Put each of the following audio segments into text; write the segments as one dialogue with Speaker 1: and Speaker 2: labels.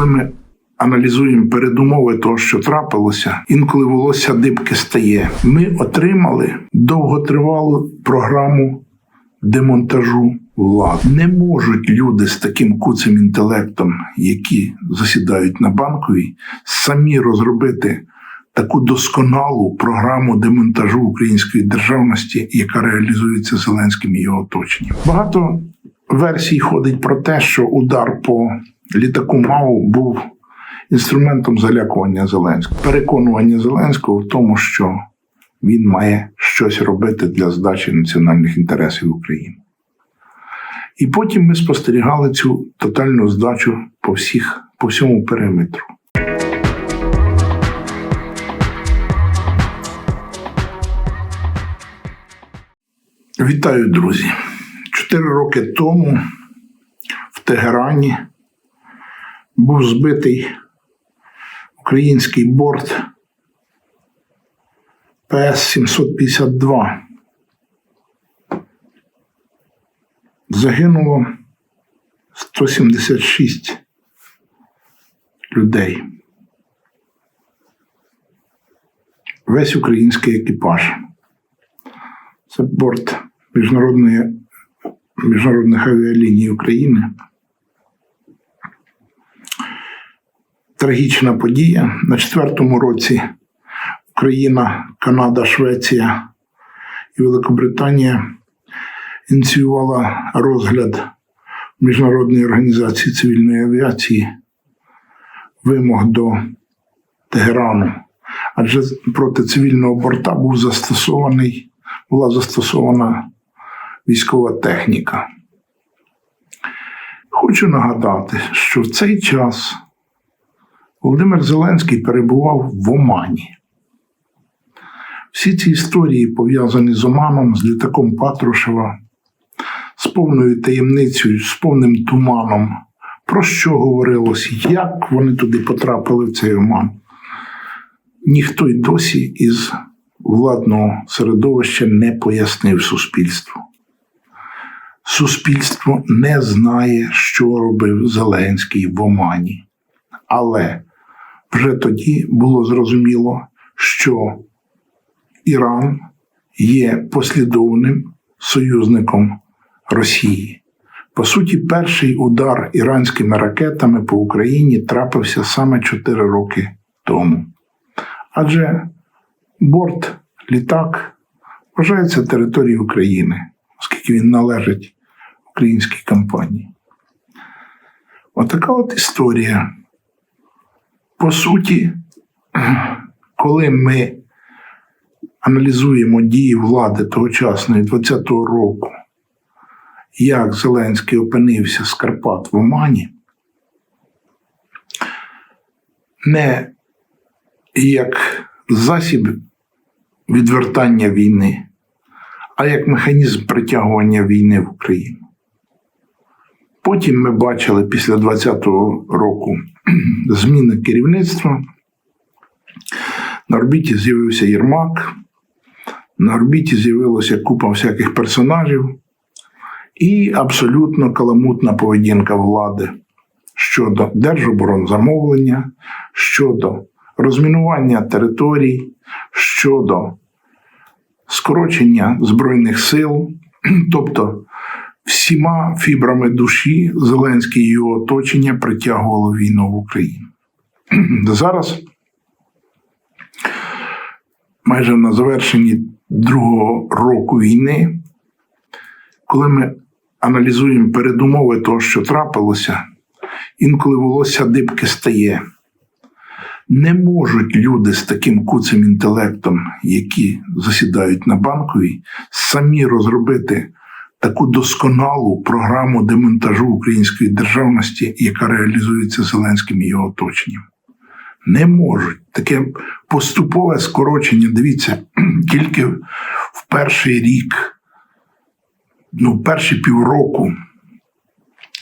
Speaker 1: Коли ми аналізуємо передумови того, що трапилося, інколи волосся дибки стає. Ми отримали довготривалу програму демонтажу влади. Не можуть люди з таким куцим інтелектом, які засідають на банковій, самі розробити таку досконалу програму демонтажу української державності, яка реалізується Зеленським і його оточенням. Багато версій ходить про те, що удар по літаку МАУ був інструментом залякування Зеленського, переконування Зеленського в тому, що він має щось робити для здачі національних інтересів України. І потім ми спостерігали цю тотальну здачу по всіх, по всьому периметру. Вітаю, друзі! Чотири роки тому в Тегерані був збитий український борт ПС-752. Загинуло 176 людей. Весь український екіпаж. Це борт міжнародної, міжнародних авіаліній України. Трагічна подія. На четвертому році Україна, Канада, Швеція і Великобританія ініціювала розгляд Міжнародної організації цивільної авіації вимог до Тегерану. Адже проти цивільного борта був застосований, була застосована військова техніка. Хочу нагадати, що в цей час Володимир Зеленський перебував в Омані. Всі ці історії пов'язані з Оманом, з літаком Патрушева, з повною таємницею, з повним туманом. Про що говорилось, як вони туди потрапили в цей Оман? Ніхто й досі із владного середовища не пояснив суспільству. Суспільство не знає, що робив Зеленський в Омані. Але вже тоді було зрозуміло, що Іран є послідовним союзником Росії. По суті, перший удар іранськими ракетами по Україні трапився саме 4 роки тому. Адже борт, літак вважається територією України, оскільки він належить українській компанії. Отака от історія. По суті, коли ми аналізуємо дії влади тогочасної 20-го року, як Зеленський опинився з Карпат в Омані, не як засіб відвертання війни, а як механізм притягування війни в Україну. Потім ми бачили після 20-го року зміни керівництва. На орбіті з'явився Єрмак, на орбіті з'явилася купа всяких персонажів. І абсолютно каламутна поведінка влади щодо держоборонзамовлення, щодо розмінування територій, щодо скорочення Збройних сил, тобто всіма фібрами душі Зеленський і його оточення притягувало війну в Україну. Зараз, майже на завершенні другого року війни, коли ми аналізуємо передумови того, що трапилося, інколи волосся дибки стає. Не можуть люди з таким куцим інтелектом, які засідають на банковій, самі розробити таку досконалу програму демонтажу української державності, яка реалізується Зеленським і його оточенням. Не можуть таке поступове скорочення. Дивіться, тільки в перший рік, ну, перші півроку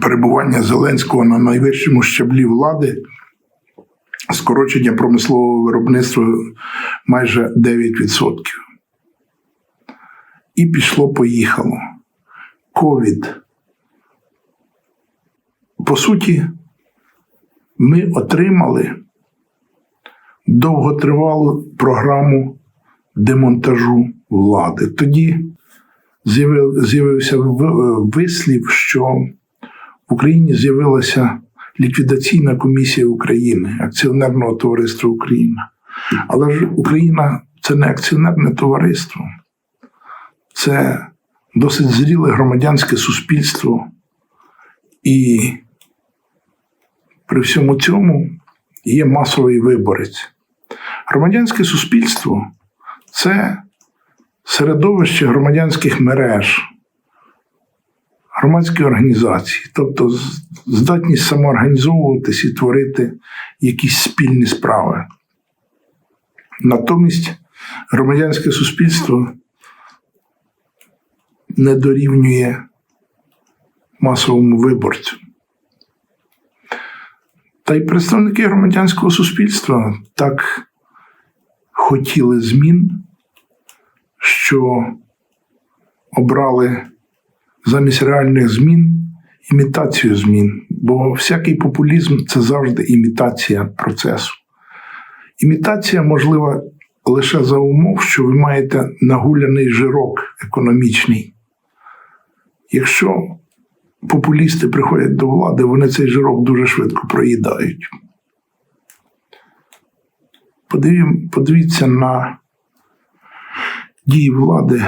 Speaker 1: перебування Зеленського на найвищому щаблі влади. Скорочення промислового виробництва майже 9%. І пішло-поїхало. Ковід. По суті, ми отримали довготривалу програму демонтажу влади. Тоді з'явився вислів, що в Україні з'явилася ліквідаційна комісія України, акціонерного товариства Україна. Але ж Україна це не акціонерне товариство, це досить зріле громадянське суспільство. І при всьому цьому є масовий виборець. Громадянське суспільство це середовище громадянських мереж, громадські організації, тобто здатність самоорганізовуватись і творити якісь спільні справи. Натомість громадянське суспільство не дорівнює масовому виборцю. Та й представники громадянського суспільства так хотіли змін, що обрали замість реальних змін імітацію змін. Бо всякий популізм це завжди імітація процесу. Імітація можлива лише за умов, що ви маєте нагуляний жирок економічний. Якщо популісти приходять до влади, вони цей жирок дуже швидко проїдають. Подивіться на дії влади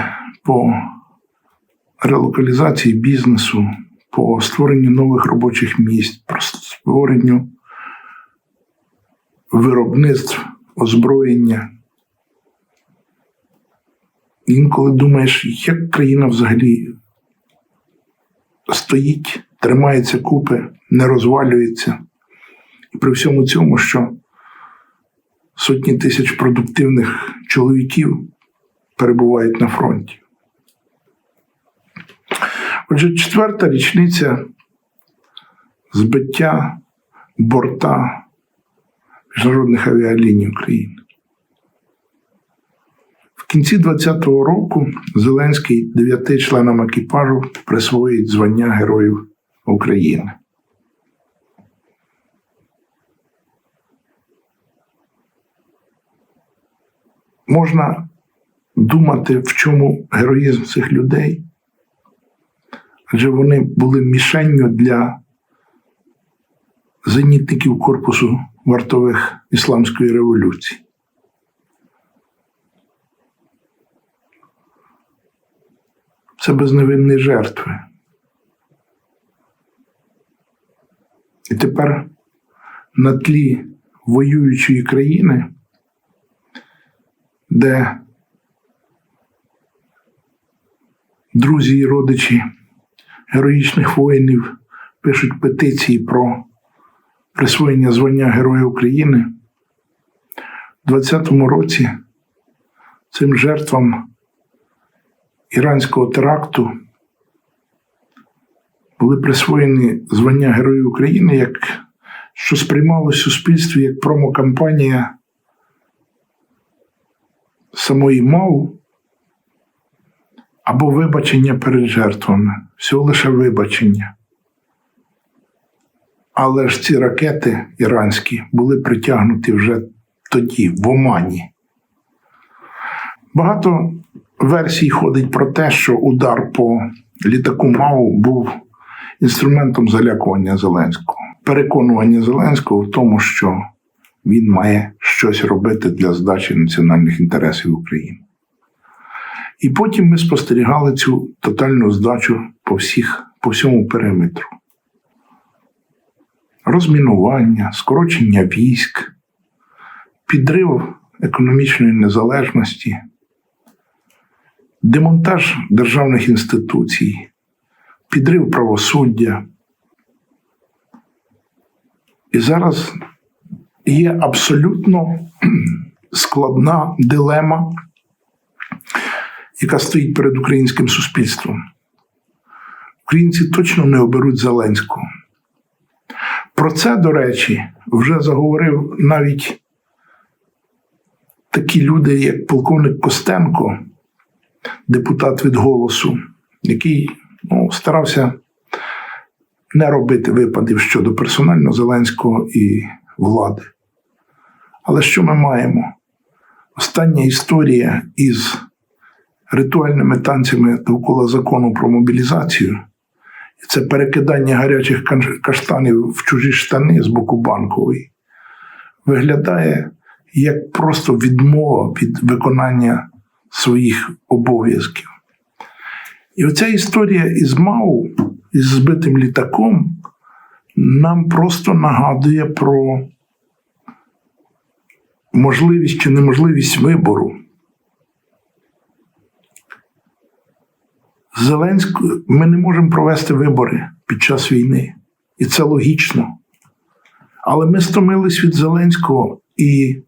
Speaker 1: по релокалізації бізнесу, по створенню нових робочих місць, по створенню виробництв, озброєння. Інколи думаєш, як країна взагалі стоїть, тримається купи, не розвалюється. І при всьому цьому, що сотні тисяч продуктивних чоловіків перебувають на фронті. Отже, четверта річниця збиття борта міжнародних авіаліній України. Кінці 2020 року Зеленський дев'яти членам екіпажу присвоїть звання Героїв України. Можна думати, в чому героїзм цих людей, адже вони були мішенню для зенітників корпусу вартових ісламської революції. Це безневинні жертви. І тепер на тлі воюючої країни, де друзі і родичі героїчних воїнів пишуть петиції про присвоєння звання Героя України. У 2020 році цим жертвам іранського теракту були присвоєні звання Героїв України, як, що сприймалося в суспільстві як промокампанія самої МАУ або вибачення перед жертвами. Всього лише вибачення. Але ж ці ракети іранські були притягнуті вже тоді, в Омані. Багато версій ходить про те, що удар по літаку МАУ був інструментом залякування Зеленського, переконування Зеленського в тому, що він має щось робити для здачі національних інтересів України. І потім ми спостерігали цю тотальну здачу по, всіх, по всьому периметру. Розмінування, скорочення військ, підрив економічної незалежності, демонтаж державних інституцій, підрив правосуддя. І зараз є абсолютно складна дилема, яка стоїть перед українським суспільством. Українці точно не оберуть Зеленського. Про це, до речі, вже заговорив навіть такі люди, як полковник Костенко, депутат від голосу, який ну, старався не робити випадів щодо персонально Зеленського і влади. Але що ми маємо? Остання історія із ритуальними танцями довкола закону про мобілізацію. Це перекидання гарячих каштанів в чужі штани з боку банкової виглядає як просто відмова від виконання своїх обов'язків. І оця історія із МАУ, із збитим літаком, нам просто нагадує про можливість чи неможливість вибору. Зеленською ми не можемо провести вибори під час війни, і це логічно. Але ми стомились від Зеленського, і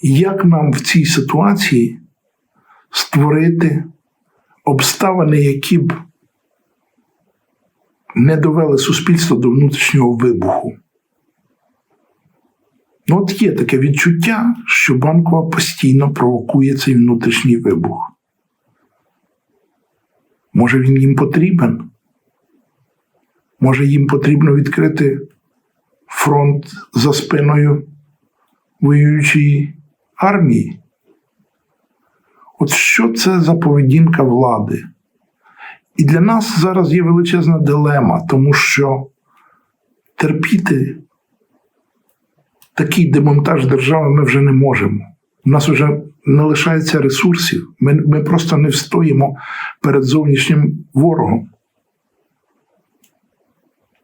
Speaker 1: як нам в цій ситуації створити обставини, які б не довели суспільство до внутрішнього вибуху? Ну, от є таке відчуття, що банкова постійно провокує цей внутрішній вибух. Може, він їм потрібен? Може, їм потрібно відкрити фронт за спиною воюючої армії? От що це за поведінка влади? І для нас зараз є величезна дилема, тому що терпіти такий демонтаж держави ми вже не можемо. У нас вже не лишається ресурсів. Ми, ми просто не встоїмо перед зовнішнім ворогом.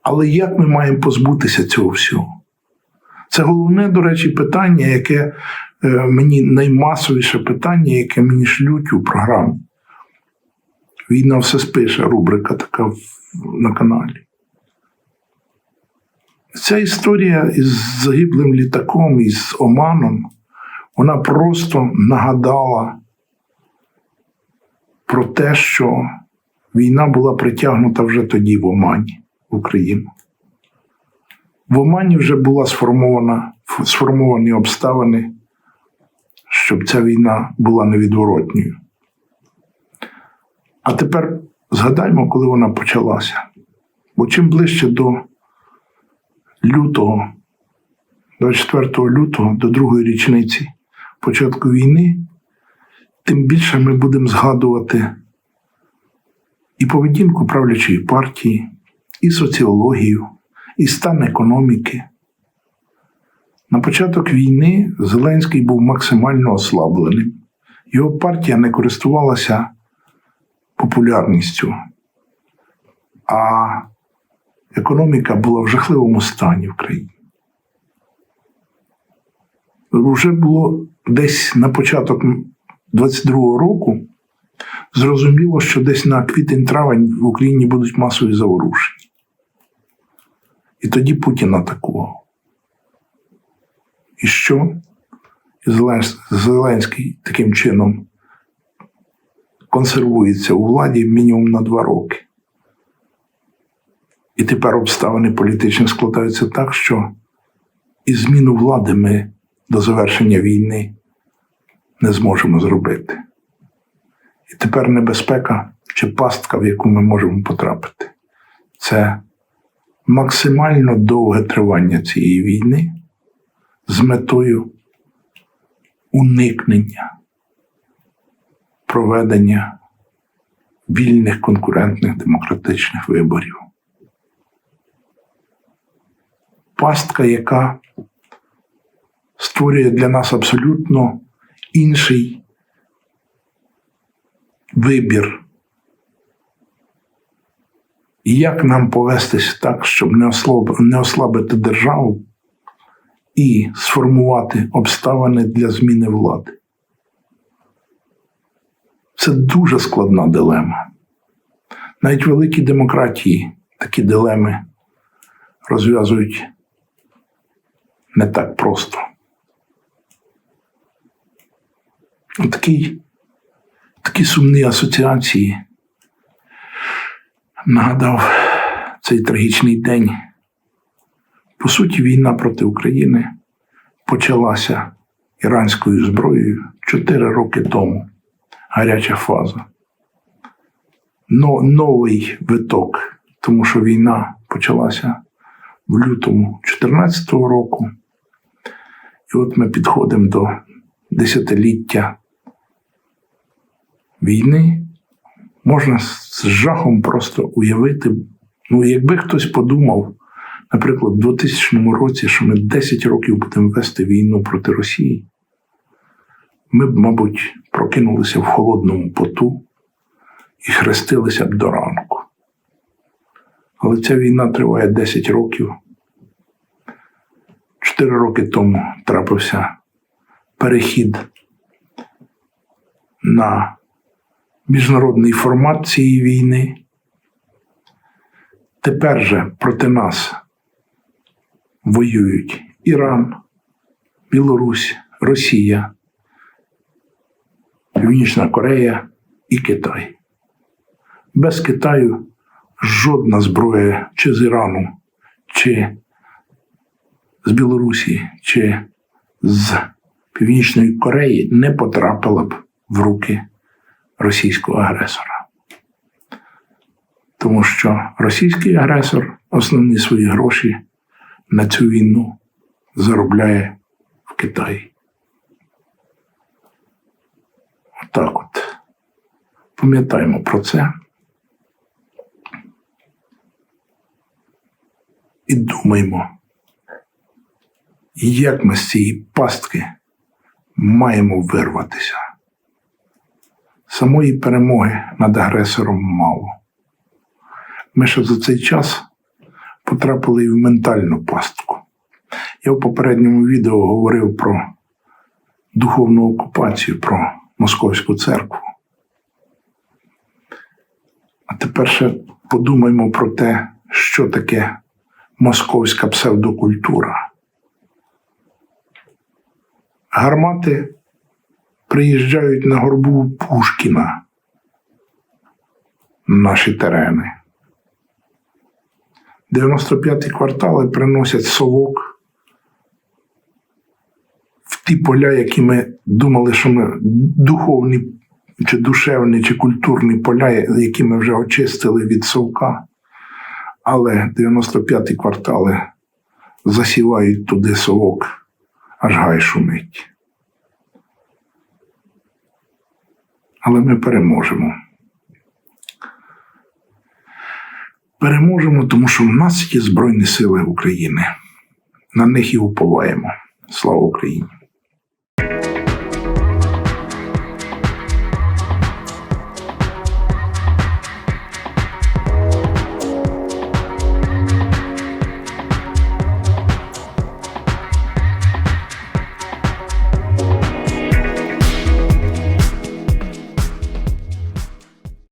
Speaker 1: Але як ми маємо позбутися цього всього? Це головне, до речі, питання, яке мені наймасовіше питання, яке мені шлють у програмі. Війна все спише, рубрика така на каналі. Ця історія із загиблим літаком, із Оманом, вона просто нагадала про те, що війна була притягнута вже тоді в Омані, в Україну. В Омані вже була сформована, сформовані обставини, щоб ця війна була невідворотньою. А тепер згадаймо, коли вона почалася. Бо чим ближче до лютого, 24 лютого, до другої річниці початку війни, тим більше ми будемо згадувати і поведінку правлячої партії, і соціологію, і стан економіки. На початок війни Зеленський був максимально ослабленим. Його партія не користувалася популярністю, а економіка була в жахливому стані в країні. Вже було десь на початок 22-го року зрозуміло, що десь на квітень-травень в Україні будуть масові заворушення. І тоді Путін атакував. І що? Зеленський таким чином консервується у владі мінімум на два роки. І тепер обставини політичні складаються так, що і зміну влади ми до завершення війни не зможемо зробити. І тепер небезпека чи пастка, в яку ми можемо потрапити, це максимально довге тривання цієї війни з метою уникнення проведення вільних конкурентних демократичних виборів. Пастка, яка створює для нас абсолютно інший вибір. Як нам повестись так, щоб не ослабити державу і сформувати обставини для зміни влади? Це дуже складна дилема. Навіть великі демократії такі дилеми розв'язують не так просто. Такі, такі сумні асоціації нагадав цей трагічний день. По суті, війна проти України почалася іранською зброєю 4 роки тому. Гаряча фаза. Но, новий виток, тому що війна почалася в лютому 2014 року. І от ми підходимо до десятиліття війни. Можна з жахом просто уявити, ну, якби хтось подумав, наприклад, у 2000 році, що ми 10 років будемо вести війну проти Росії, ми б, мабуть, прокинулися в холодному поту і хрестилися б до ранку. Але ця війна триває 10 років. Чотири роки тому трапився перехід на міжнародний формат цієї війни. Тепер же проти нас воюють Іран, Білорусь, Росія, Північна Корея і Китай. Без Китаю жодна зброя чи з Ірану, чи з Білорусі, чи з Північної Кореї не потрапила б в руки російського агресора. Тому що російський агресор основні свої гроші на цю війну заробляє в Китаї. Отак от. Пам'ятаємо про це. І думаємо, як ми з цієї пастки маємо вирватися. Самої перемоги над агресором мало. Ми ще за цей час потрапили і в ментальну пастку. Я в попередньому відео говорив про духовну окупацію, про Московську церкву. А тепер ще подумаймо про те, що таке московська псевдокультура. Гармати приїжджають на горбу Пушкіна на наші терени. 95-ті квартали приносять совок в ті поля, які ми думали, що ми духовні, чи душевні, чи культурні поля, які ми вже очистили від совка. Але 95-ті квартали засівають туди совок, аж гай шумить. Але ми переможемо. Переможемо, тому що в нас є Збройні Сили України. На них і уповаємо. Слава Україні!